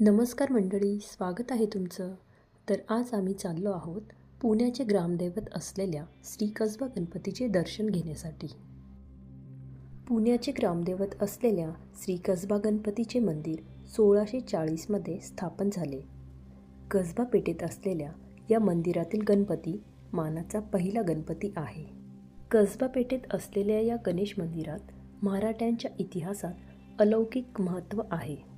नमस्कार मंडळी स्वागत आहे तुमचं. तर आज आम्ही चाललो आहोत पुण्याचे ग्रामदैवत असलेल्या श्री कसबा गणपतीचे दर्शन घेण्यासाठी. पुण्याचे ग्रामदैवत असलेल्या श्री कसबा गणपतीचे मंदिर सोळाशे चाळीसमध्ये स्थापन झाले. कसबा पेठेत असलेल्या या मंदिरातील गणपती मानाचा पहिला गणपती आहे. कसबा पेठेत असलेल्या या गणेश मंदिरात मराठ्यांच्या इतिहासात अलौकिक महत्त्व आहे.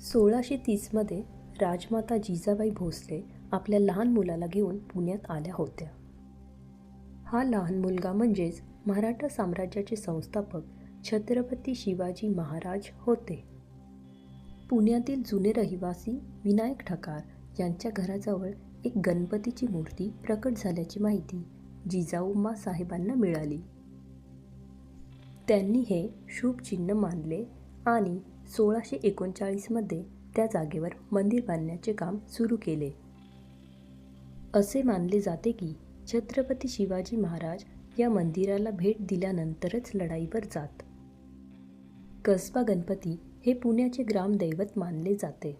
सोळाशे तीसमध्ये राजमाता जिजाबाई भोसले आपल्या लहान मुलाला घेऊन पुण्यात आल्या होत्या. हा लहान मुलगा म्हणजेच मराठा साम्राज्याचे संस्थापक छत्रपती शिवाजी महाराज होते. पुण्यातील जुने रहिवासी विनायक ठकार यांच्या घराजवळ एक गणपतीची मूर्ती प्रकट झाल्याची माहिती जिजाऊमा साहेबांना मिळाली. त्यांनी हे शुभ चिन्ह मानले आणि सोळाशे एकोणचाळीसमध्ये त्या जागेवर मंदिर बांधण्याचे काम सुरू केले. असे मानले जाते की छत्रपती शिवाजी महाराज या मंदिराला भेट दिल्यानंतरच लढाईवर जात. कसबा गणपती हे पुण्याचे ग्रामदैवत मानले जाते.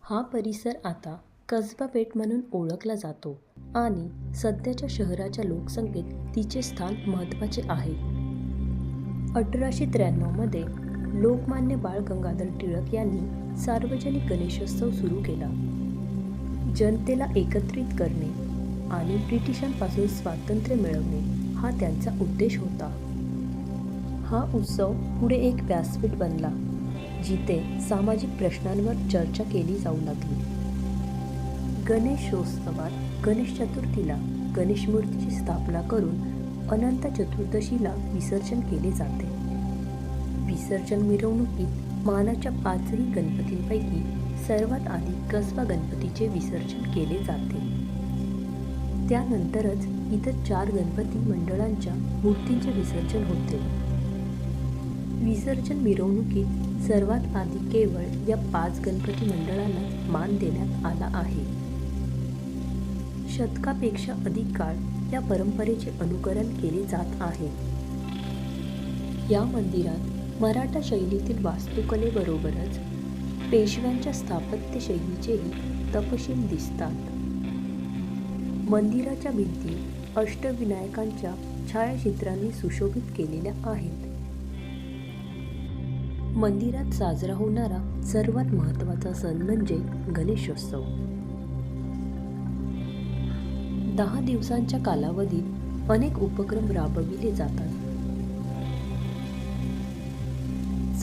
हा परिसर आता कसबा पेठ म्हणून ओळखला जातो आणि सध्याच्या शहराच्या लोकसंख्येत तिचे स्थान महत्त्वाचे आहे. अठराशे त्र्याण्णवमध्ये लोकमान्य बाळ गंगाधर टिळक यांनी सार्वजनिक गणेशोत्सव सुरू केला. जनतेला एकत्रित करणे आणि ब्रिटिशांपासून स्वातंत्र्य मिळवणे हा त्यांचा उद्देश होता. हा उत्सव पुढे एक व्यासपीठ बनला जिथे सामाजिक प्रश्नांवर चर्चा केली जाऊ लागली. गणेशोत्सवात गणेश चतुर्थीला गणेश मूर्तीची स्थापना करून अनंत चतुर्दशीला विसर्जन केले जाते. विसर्जन मिरवणुकीत मानाच्या पाचही गणपतींपैकी सर्वात आधी कसबा गणपतीचे विसर्जन केले जाते. त्यानंतरच इतर चार गणपती मंडळांच्या मूर्तींचे विसर्जन होते. विसर्जन मिरवणुकीत सर्वात आधी केवळ या पाच गणपती मंडळांना मान देण्यात आला आहे. शतकापेक्षा अधिक काळ या परंपरेचे अनुकरण केले जात आहे. या मंदिरात मराठा शैलीतील वास्तुकलेबरोबरच पेशव्यांच्या स्थापत्यशैलीचेही तपशील दिसतात. मंदिराच्या भिंती अष्टविनायकांच्या छायाचित्रांनी सुशोभित केलेल्या आहेत. मंदिरात साजरा होणारा सर्वात महत्त्वाचा सण म्हणजे गणेशोत्सव. दहा दिवसांच्या कालावधीत अनेक उपक्रम राबविले जातात.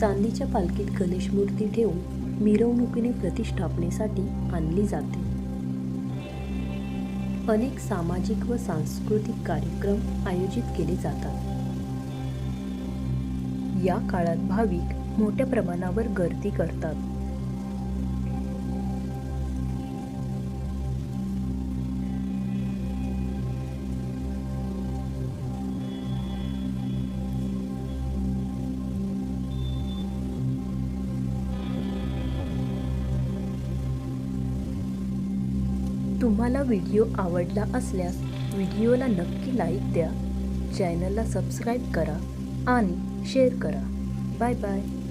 चांदीच्या पालखीत गणेश मूर्ती ठेवून मिरवणुकीने प्रतिष्ठापनेसाठी आणली जाते. अनेक सामाजिक व सांस्कृतिक कार्यक्रम आयोजित केले जातात. या काळात भाविक मोठ्या प्रमाणावर गर्दी करतात. तुम्हाला व्हिडिओ आवडला असल्यास व्हिडिओला नक्की लाईक द्या. चॅनलला सबस्क्राईब करा आणि शेअर करा. Bye bye.